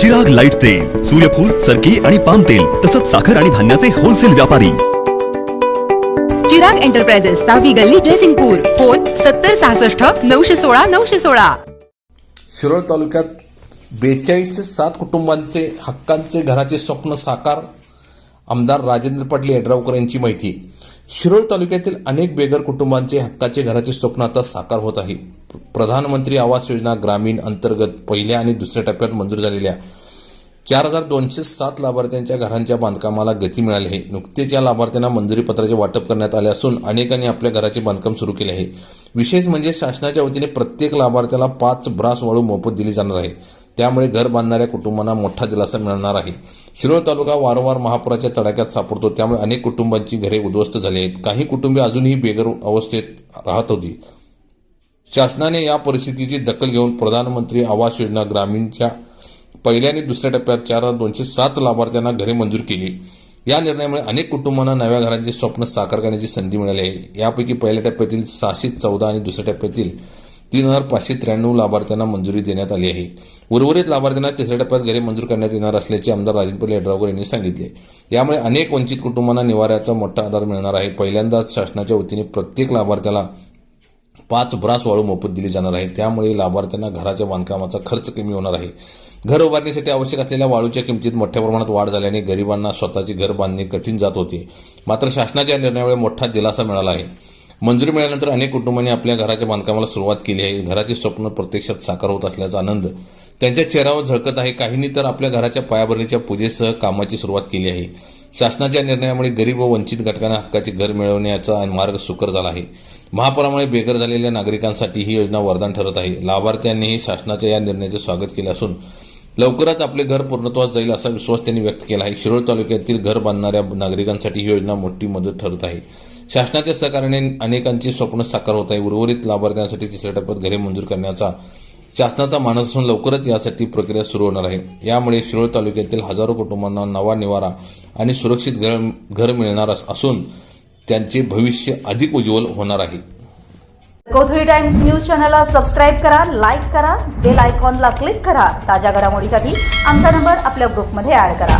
जग लाइट तेल सूर्यफूल सरकी आणि पाम तेल तसंच साखर आणि धान्याचे होलसेल व्यापारी. चिराग एंटरप्राइजेस सहावी गल्ली ड्रेसिंगपूर फोन सत्तर सहासष्ट नऊशे सोळा नऊशे सोळा. शिरोळ तालुक्यात बेचाळीसशे सात कुटुंबांचे हक्कांचे घराचे स्वप्न साकार आमदार राजेंद्र पाटील यड्रावकर यांची माहिती. शिरोळ तालुक्यातील अनेक बेघर कुटुंबांचे हक्काचे घराचे स्वप्न आता साकार होत आहे. प्रधानमंत्री आवास योजना ग्रामीण अंतर्गत पहिल्या आणि दुसऱ्या टप्प्यात मंजूर झालेल्या चार हजार दोनशे सात लाभार्थ्यांच्या घरांच्या बांधकामाला गती मिळाली आहे. नुकतेच या लाभार्थ्यांना मंजुरीपत्राचे वाटप करण्यात आले असून अनेकांनी आपल्या घराचे बांधकाम सुरू केले आहे. विशेष म्हणजे शासनाच्या वतीने प्रत्येक लाभार्थ्याला पाच ब्रास वाळू मोफत दिली जाणार आहे. त्यामुळे घर बांधणाऱ्या कुटुंबांना मोठा दिलासा मिळणार आहे. शिरोळ तालुका वारंवार महापुराच्या तडाख्यात सापडतो. त्यामुळे अनेक कुटुंबांची घरे उद्ध्वस्त झाली आहेत. काही कुटुंबे अजूनही बेघर अवस्थेत राहत होती. शासनाने या परिस्थितीची दखल घेऊन प्रधानमंत्री आवास योजना ग्रामीणच्या पहिल्या आणि दुसऱ्या टप्प्यात चार हजार दोनशे सात लाभार्थ्यांना घरे मंजूर केली. या निर्णयामुळे अनेक कुटुंबांना नव्या घरांचे स्वप्न साकार करण्याची संधी मिळाली आहे. यापैकी पहिल्या टप्प्यातील सहाशे चौदा आणि दुसऱ्या टप्प्यातील तीन हजार पाचशे त्र्याण्णव लाभार्थ्यांना मंजुरी देण्यात आली आहे. उर्वरित लाभार्थ्यांना तिसऱ्या टप्प्यात घरे मंजूर करण्यात येणार असल्याचे आमदार राजेंद्र यड्रावकर यांनी सांगितले. यामुळे अनेक वंचित कुटुंबांना निवाऱ्याचा मोठा आधार मिळणार आहे. पहिल्यांदाच शासनाच्या वतीने प्रत्येक लाभार्थ्याला पाच ब्रास वाळू मोफत दिली जाणार आहे. त्यामुळे लाभार्थ्यांना घराच्या बांधकामाचा खर्च कमी होणार आहे. घर उभारणीसाठी आवश्यक असलेल्या वाळूच्या किमतीत मोठ्या प्रमाणात वाढ झाल्याने गरिबांना स्वतःचे घर बांधणे कठीण जात होते. मात्र शासनाच्या निर्णयामुळे मोठा दिलासा मिळाला आहे. मंजुरी मिळाल्यानंतर अनेक कुटुंबांनी आपल्या घराच्या बांधकामाला सुरुवात केली आहे. घराचे स्वप्न प्रत्यक्षात साकार होत असल्याचा आनंद त्यांच्या चेहऱ्यावर झळकत आहे. काहींनी तर आपल्या घराच्या पायाभरणीच्या पूजेसह कामाची सुरुवात केली आहे. शासनाच्या निर्णयामुळे गरीब व वंचित घटकांना हक्काचे घर मिळवण्याचा मार्ग सुकर झाला आहे. महापुरामुळे बेघर झालेल्या नागरिकांसाठी ही योजना वरदान ठरत आहे. लाभार्थ्यांनीही शासनाच्या या निर्णयाचे स्वागत केले असून लवकरच आपले घर पूर्णत्वास जाईल असा विश्वास त्यांनी व्यक्त केला आहे. शिरोळ तालुक्यातील घर बांधणाऱ्या नागरिकांसाठी ही योजना मोठी मदत ठरत आहे. शासनाच्या सहकार्याने अनेकांची स्वप्न साकार होत आहे. उर्वरित लाभार्थ्यांसाठी तिसऱ्या टप्प्यात घरे मंजूर करण्याचा शासनाचा मानस असून लवकरच यासाठी प्रक्रिया सुरू होणार आहे. यामुळे शिरोळ तालुक्यातील हजारो कुटुंबांना नवा निवारा आणि सुरक्षित घर घर मिळणार असून त्यांचे भविष्य अधिक उज्ज्वल होणार आहे. कोथळी टाइम्स न्यूज चॅनलला सबस्क्राईब करा लाईक करा बेल आयकॉनला क्लिक करा. ताज्या घडामोडीसाठी आमचा नंबर आपल्या ग्रुपमध्ये ॲड करा.